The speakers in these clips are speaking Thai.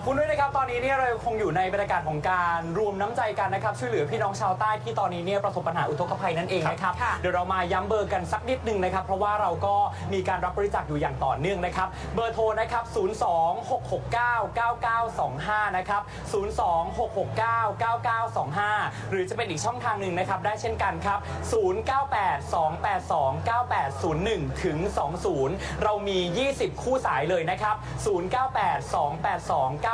อบคุณด้วยนะครับ ตอนนี้เนี่ยเราคงอยู่ในบรรยากาศของการรวมน้ำใจกันนะครับ ช่วยเหลือพี่น้องชาวใต้ที่ตอนนี้เนี่ยประสบปัญหาอุทกภัยนั่นเองนะครับ ค่ะ เดี๋ยวเรามาย้ำเบอร์กันสักนิดหนึ่งนะครับ เพราะว่าเราก็มีการรับบริจาคอยู่อย่างต่อเนื่องนะครับ เบอร์โทรนะครับ 026699925 นะครับ 026699925 หรือจะเป็นอีกช่องทางหนึ่งนะครับ ได้เช่นกันครับ 0982829801 ถึง 20 เรามี 20 คู่สายเลยนะครับ 0982829801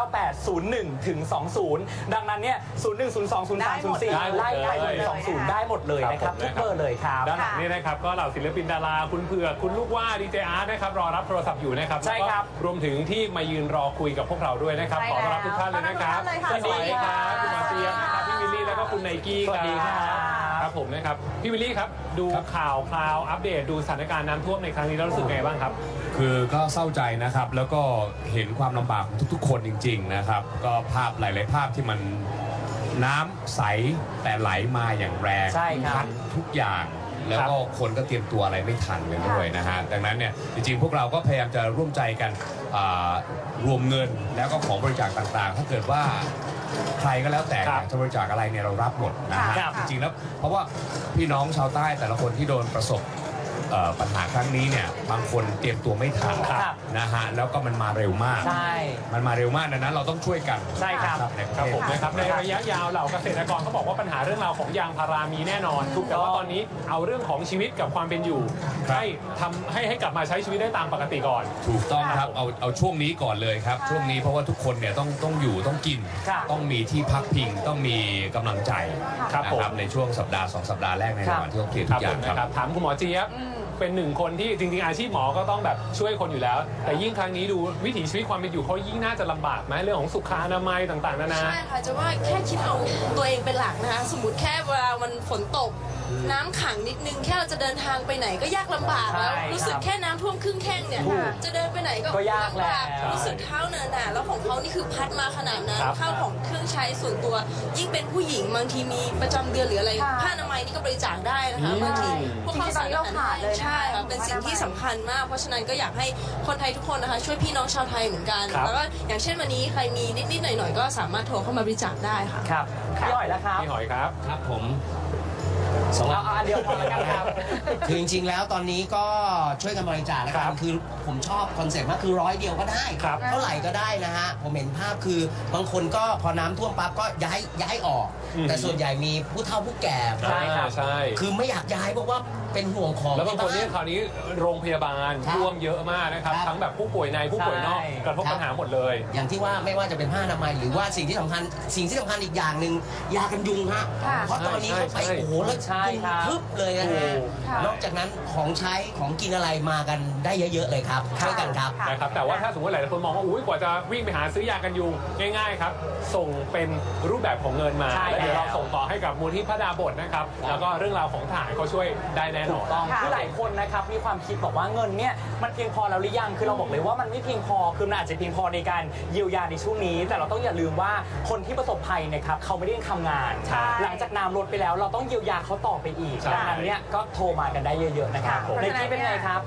ถึง 20 ดังนั้นเนี่ย0102ได้หมด0304เลยไล่ไปเลย20 ได้หมดเลยนะครับครับผมทุกเบอร์เลยครับ ด้านหลังนี่นะครับ ก็เหล่าศิลปินดารา คุณเผือกคุณลูกว่าดีเจอาร์ตนะครับ รอรับโทรศัพท์อยู่นะครับใช่ครับ แล้วก็รวมถึงที่มายืนรอคุยกับพวกเราด้วยนะครับใช่ขอต้อนรับแล้วทุกท่านเลยนะครับต้อนรับทุกท่านเลยค่ะสวัสดีครับ สวัสดีคุณหมอเจียบนะครับพี่วิลลี่แล้วก็คุณไนกี้สวัสดีครับ ครับผมนะครับ พี่วิลลี่ครับ ดูข่าวคราวอัปเดตดูสถานการณ์น้ำท่วมในครั้งนี้แล้วรู้สึกไงบ้างครับ คือก็เศร้าใจนะครับ แล้วก็เห็นความลำบากของทุกๆ คนจริง ๆ นะครับ ก็ภาพหลาย ๆ ภาพที่มันน้ำใสแต่ไหลมาอย่างแรงใช่ครับ พัดทุกอย่าง แล้วก็คนก็เตรียมตัวอะไรไม่ทันเลยด้วยนะฮะดังนั้นเนี่ยจริงๆ พวกเราก็พยายามจะร่วมใจกันอ่ารวมเงินแล้วก็ของบริจาคต่างๆ ถ้าเกิดว่าใครก็แล้วแต่คอรับยากจะบริจาคอะไรเนี่ยเรารับหมดนะฮะครับจริงๆแล้วเพราะว่าพี่น้องชาวใต้แต่ละคนที่โดนประสบเอ่อ ปัญหาครั้งนี้เนี่ยบางคนเตรียมตัวไม่ทันครับนะฮะแล้วก็มันมาเร็วมาก ใช่ มันมาเร็วมากดังนั้นเราต้องช่วยกันใช่ครับ ในประครับเทศผมนะครับในระยะยาวเหล่าเกษตรกรเขาบอกว่าปัญหาเรื่องราวของยางพารามีแน่นอนถูกต้องแต่ว่าตอนนี้เอาเรื่องของชีวิตกับความเป็นอยู่ให้ทำให้ให้กลับมาใช้ชีวิตได้ตามปกติก่อน ถูกต้องครับเอาเอาช่วงนี้ก่อนเลยครับ ช่วงนี้เพราะว่าทุกคนเนี่ยต้องต้องอยู่ต้องกินครับต้องมีที่พักพิงต้องมีกำลังใจครับนะผม ในช่วงสัปดาห์สองสัปดาห์แรกในครัระบหว่างที่ต้องเคลียร์คทุรับกอผย่างมคนะครัรับบถามคุณหมอเจี๊ยบ เป็นหนึ่งคนที่จริง ๆ อาชีพหมอก็ต้องแบบช่วยคนอยู่แล้ว แต่ยิ่งครั้งนี้ดูวิถีชีวิตความเป็นอยู่เขายิ่งน่าจะลำบากไหมเรื่องของสุขอนามัยต่างๆนานา ใช่ค่ะจะว่าแค่คิดเอาตัวเองเป็นหลักนะคะสมมติแค่เวลามันฝนตก น้ำขังนิดนึงแค่เราจะเดินทางไปไหนก็ยากลำบากแล้ว ใช่รู้สึกครับแค่น้ำ เนี่ยถูกจะเดินไปไหนก็ก็ยากแล้วลำบรู้สึกเท้าเนินหนาแล้วของเขานี่คือพัดมาขนาดนั้นครับ ข้าวของเครื่องใช้ส่วนตัว ยิ่งเป็นผู้หญิงบางทีมีประจำเดือนหรืออะไรค่ะผ้าอนามัยนี่ก็บริจาคได้นะคะอืมบางทีพวกข้าวสารจริงๆตอนนี้เราขาดเลยนะคะใช่ค่ะเป็นสิ่งที่สำคัญมาก เพราะฉะนั้นก็อยากให้คนไทยทุกคนนะคะ ช่วยพี่น้องชาวไทยเหมือนกัน ครับ แล้วก็อย่างเช่นวันนี้ใครมีนิดๆหน่อยๆก็สามารถโทรเข้ามาบริจาคได้ค่ะ ครับพี่หอยแล้วครับพี่หอยครับ ครับผมสองเอาเอาอันเดียวพอแล้วกันครับ คือจริงๆแล้วตอนนี้ก็ช่วยกันบริจาคแล้วกัครันบคือผมชอบคอนเซ็ปต์มากคือร้อยเดียวก็ได้ ครับเท่าไหร่ก็ได้นะฮะ ผมเห็นภาพคือบางคนก็พอน้ำท่วมปั๊บก็ย้ายย้ายออก อืม แต่ส่วนใหญ่มีผู้เฒ่าผู้แก่ ใช่ครับ อ่าใช่ คือไม่อยากย้ายเพราะว่าเป็นห่วงของ แล้วบางคนที่เนี่ยคราวนี้โรงพยาบาลครับท่วมเยอะมากนะครับ ครับ ทั้งแบบผู้ป่วยในผู้ป่วยนอก ใช่ กระทบปัญหาหมดเลย อย่างที่ว่าไม่ว่าจะเป็นผ้าอนามัยหรือว่าสิ่งที่สำคัญสิ่งที่สำคัญอีกอย่างหนึ่งยากันยุงฮะค่ะเพราะตอนนี้เขาไปใช่ใช่ โอ้โหแล้วใช่ครับยุงพึบเลยนะฮะถูกค่ะ นอกจากนั้นของใช้ของกินอะไรมากันได้เยอะๆเลยครับช่วยกันครับ ค่ะ นะครับแต่ว่าถ้าสมมติหลายๆคนมองว่าอุ้ยกว่าจะวิ่งไปหาซื้อยากันยุงง่าย ๆ ครับ ส่งเป็นรูปแบบของเงินมาใช่แล้วเดี๋ยวแล้ว เราส่งต่อให้กับมูลที่พระดาบทนะครับ แล้วก็เรื่องราวของทหารเขาช่วยได้แน่นถูอกนต้องค่ะ คือหลายคนนะครับมีความคิดบอกว่าเงินเนี่ยมันเพียงพอแล้วหรือยังคือเราบอกเลยว่ามันไม่เพียงพอคือมันอาจจะเพียงพอในการเยียวยาในช่วงนี้ แต่เราต้องอย่าลืมว่าคนที่ประสบภัยนะครับเขาไม่ได้ทำงาน ใช่ หลังจากน้ำลดไปแล้วเราต้องเยียวยาเขาต่อไปอีกใช่ ดังนั้นเนี่ยก็โทรมากันได้เยอะๆนะครับค่ะในที่เป็นไงครับ